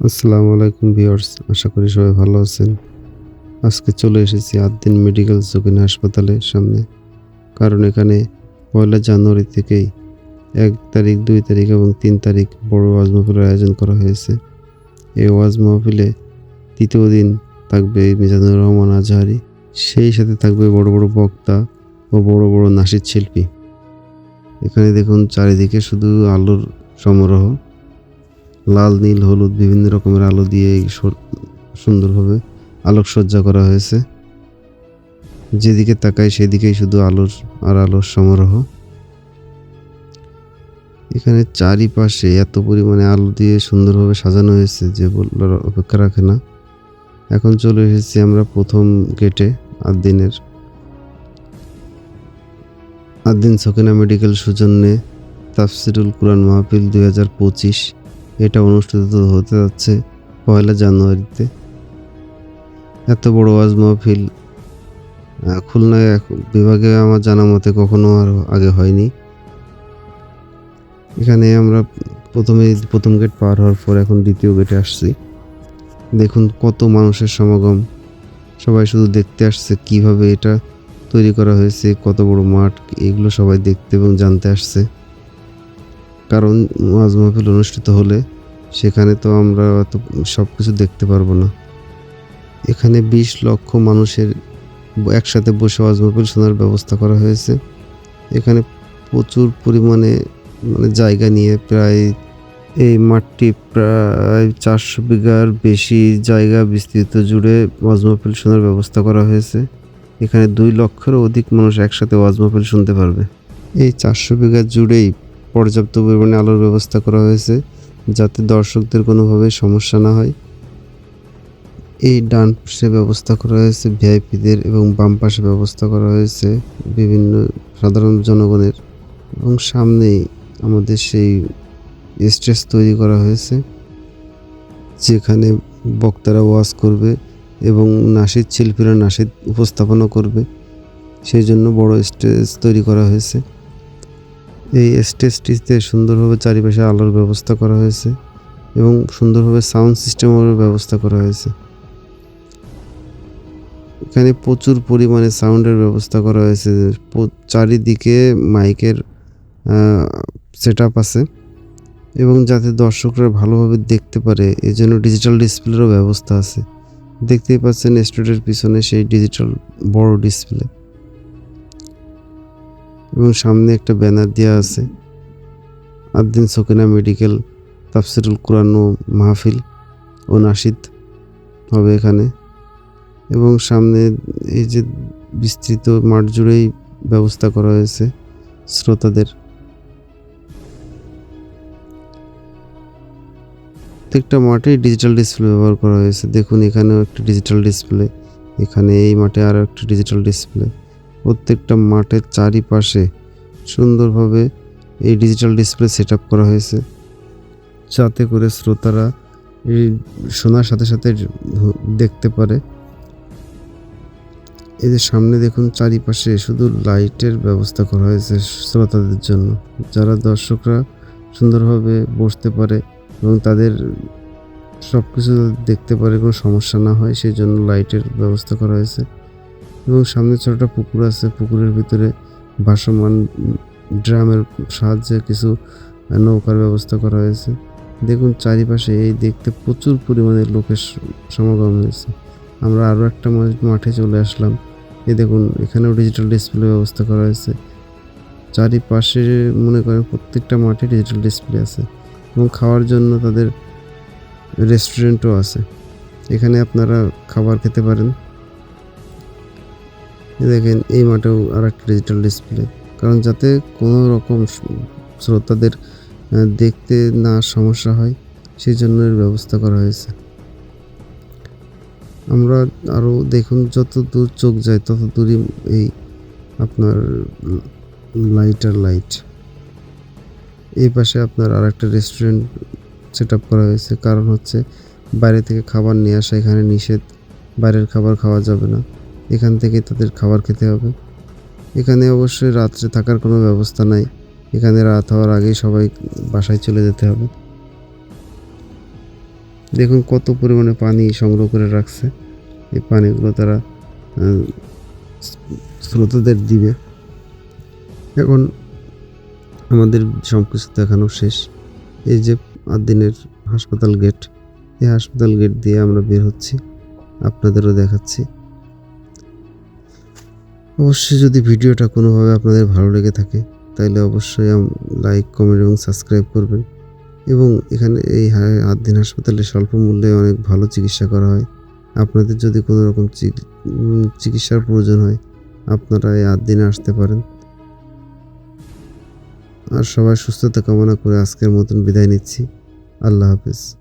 আসসালামু আলাইকুম ভিউয়ার্স, আশা করি সবাই ভালো আছেন। আজকে চলে এসেছি আদ্দিন মেডিকেল জকিন হাসপাতালের সামনে, কারণ এখানে পয়লা জানুয়ারি থেকেই এক তারিখ, দুই তারিখ এবং তিন তারিখ বড় ওয়াজ মাহফিলের আয়োজন করা হয়েছে। এই ওয়াজ মাহফিলে তৃতীয় দিন থাকবে মিজানুর রহমান আজহারি, সেই সাথে থাকবে বড় বড় বক্তা ও বড় বড় নাসির শিল্পী। এখানে দেখুন, চারিদিকে শুধু আলোর সমারোহ। লাল, নীল, হলুদ, বিভিন্ন রকমের আলো দিয়ে সুন্দরভাবে আলোকসজ্জা করা হয়েছে। যেদিকে তাকাই সেদিকেই শুধু আলোর আর আলোর সমারোহ। এখানে চারিপাশে এত পরিমাণে আলো দিয়ে সুন্দরভাবে সাজানো হয়েছে যে বলার অপেক্ষা রাখে না। এখন চলে এসেছি আমরা প্রথম গেটে, আদ্দিনের। আদ্দিন সকিনা মেডিকেল সুজন্যে তাফসিরুল কুরআন মাহফিল দুই হাজার পঁচিশ। এটা অনুষ্ঠিত হতে যাচ্ছে পয়লা জানুয়ারিতে। এত বড় ওয়াজ মাহফিল খুলনায় বিভাগে আমার জানা মতে কখনো আর আগে হয়নি। এখানে আমরা প্রথমে, প্রথম গেট পার হওয়ার পর এখন দ্বিতীয় গেটে আসছি। দেখুন কত মানুষের সমাগম। সবাই শুধু দেখতে আসছে কীভাবে এটা তৈরি করা হয়েছে, কত বড় মাঠ, এগুলো সবাই দেখতে এবং জানতে আসছে। কারণ ওয়াজ মাহফিল অনুষ্ঠিত হলে সেখানে তো আমরা অত সব কিছু দেখতে পারব না। এখানে বিশ লক্ষ মানুষের একসাথে বসে ওয়াজ মাহফিল শোনার ব্যবস্থা করা হয়েছে। এখানে প্রচুর পরিমাণে মানে জায়গা নিয়ে প্রায় এই মাঠটি প্রায় চারশো বিঘার বেশি জায়গা বিস্তৃত জুড়ে ওয়াজ মাহফিল শোনার ব্যবস্থা করা হয়েছে। এখানে দুই লক্ষেরও অধিক মানুষ একসাথে ওয়াজ মাহফিল শুনতে পারবে। এই চারশো বিঘা জুড়েই পর্যাপ্ত পরিমাণে আলোর ব্যবস্থা করা হয়েছে যাতে দর্শকদের কোনোভাবে সমস্যা না হয়। এই ডান পাশে ব্যবস্থা করা হয়েছে, ভিআইপিদের এবং বাম পাশে ব্যবস্থা করা হয়েছে বিভিন্ন সাধারণ জনগণের। এবং সামনেই আমাদের সেই স্টেজ তৈরি করা হয়েছে, যেখানে বক্তারা ওয়াজ করবে এবং নাসিদ শিল্পীরা নাসিদ উপস্থাপনা করবে। সেই জন্য বড় স্টেজ তৈরি করা হয়েছে। এই স্টেজটিতে সুন্দরভাবে চারিপাশে আলোর ব্যবস্থা করা হয়েছে এবং সুন্দরভাবে সাউন্ড সিস্টেমেরও ব্যবস্থা করা হয়েছে। এখানে প্রচুর পরিমাণে সাউন্ডের ব্যবস্থা করা হয়েছে। চারিদিকে মাইকের সেট আপ আছে এবং যাতে দর্শকরা ভালোভাবে দেখতে পারে এই জন্য ডিজিটাল ডিসপ্লেরও ব্যবস্থা আছে। দেখতেই পাচ্ছেন স্টুডিওর পিছনে সেই ডিজিটাল বড় ডিসপ্লে। এবং সামনে একটা ব্যানার দেওয়া আছে। আদ্দিন সকিনা মেডিকেল, তাফসিরুল কোরআন ও মাহফিল ও নাসিদ হবে এখানে। এবং সামনে এই যে বিস্তৃত মাঠ জুড়েই ব্যবস্থা করা হয়েছে শ্রোতাদের। প্রত্যেকটা মাঠেই ডিজিটাল ডিসপ্লে ব্যবহার করা হয়েছে। দেখুন, এখানেও একটা ডিজিটাল ডিসপ্লে এখানে এই মাঠে আরও একটা ডিজিটাল ডিসপ্লে প্রত্যেকটা মাঠের চারিপাশে সুন্দরভাবে এই ডিজিটাল ডিসপ্লে সেট করা হয়েছে। যাতে করে শ্রোতারা এই শোনার সাথে সাথে দেখতে পারে। যে সামনে দেখুন, চারিপাশে শুধু লাইটের ব্যবস্থা করা হয়েছে শ্রোতাদের জন্য। যারা দর্শকরা সুন্দরভাবে বসতে পারে এবং তাদের সব কিছু দেখতে পারে, কোনো সমস্যা না হয় সেই জন্য লাইটের ব্যবস্থা করা হয়েছে। এবং সামনে ছোটটা পুকুর আছে, পুকুরের ভিতরে ভাসমান ড্রামের সাহায্যে কিছু নৌকার ব্যবস্থা করা হয়েছে। দেখুন চারিপাশে এই দেখতে প্রচুর পরিমাণে লোকের সমাগম হয়েছে। আমরা আরও একটা মাঠে চলে আসলাম। এই দেখুন, এখানেও ডিজিটাল ডিসপ্লে ব্যবস্থা করা হয়েছে। চারিপাশে মনে করেন প্রত্যেকটা মাঠে ডিজিটাল ডিসপ্লে আছে এবং খাওয়ার জন্য তাদের রেস্টুরেন্টও আছে। এখানে আপনারা খাবার খেতে পারেন। দেখেন, এই মাঠেও আর একটা ডিজিটাল ডিসপ্লে কারণ যাতে কোনো রকম শ্রোতাদের দেখতে না সমস্যা হয়, সেই জন্য এর ব্যবস্থা করা হয়েছে। আমরা আরও দেখুন, যত দূর চোখ যায়, তত দূরই এই আপনার লাইট আর লাইট এই পাশে আপনার আর একটা রেস্টুরেন্ট সেট আপ করা হয়েছে। কারণ হচ্ছে, বাইরে থেকে খাবার নিয়ে আসা এখানে নিষেধ। বাইরের খাবার খাওয়া যাবে না। এখান থেকে তাদের খাবার খেতে হবে। এখানে অবশ্যই রাত্রে থাকার কোনো ব্যবস্থা নাই। এখানে রাত হওয়ার আগেই সবাই বাসায় চলে যেতে হবে। দেখুন কত পরিমাণে পানি সংগ্রহ করে রাখছে। এই পানিগুলো তারা শ্রোতাদের দিবে। এখন আমাদের সব কিছু দেখানো শেষ। এই যে আট দিনের হাসপাতাল গেট, এই হাসপাতাল গেট দিয়ে আমরা বের হচ্ছি। আপনাদেরও দেখাচ্ছি। অবশ্যই যদি ভিডিওটা কোনোভাবে আপনাদের ভালো লেগে থাকে তাহলে অবশ্যই লাইক কমেন্ট এবং সাবস্ক্রাইব করবেন। এবং এখানে এই হা- আট দিন হাসপাতালে স্বল্প মূল্যে অনেক ভালো চিকিৎসা করা হয়। আপনাদের যদি কোনো রকম চিকিৎসার প্রয়োজন হয়, আপনারা এই আট আসতে পারেন। আর সবাই সুস্থতা কামনা করে আজকের মতন বিদায় নিচ্ছি। আল্লাহ হাফেজ।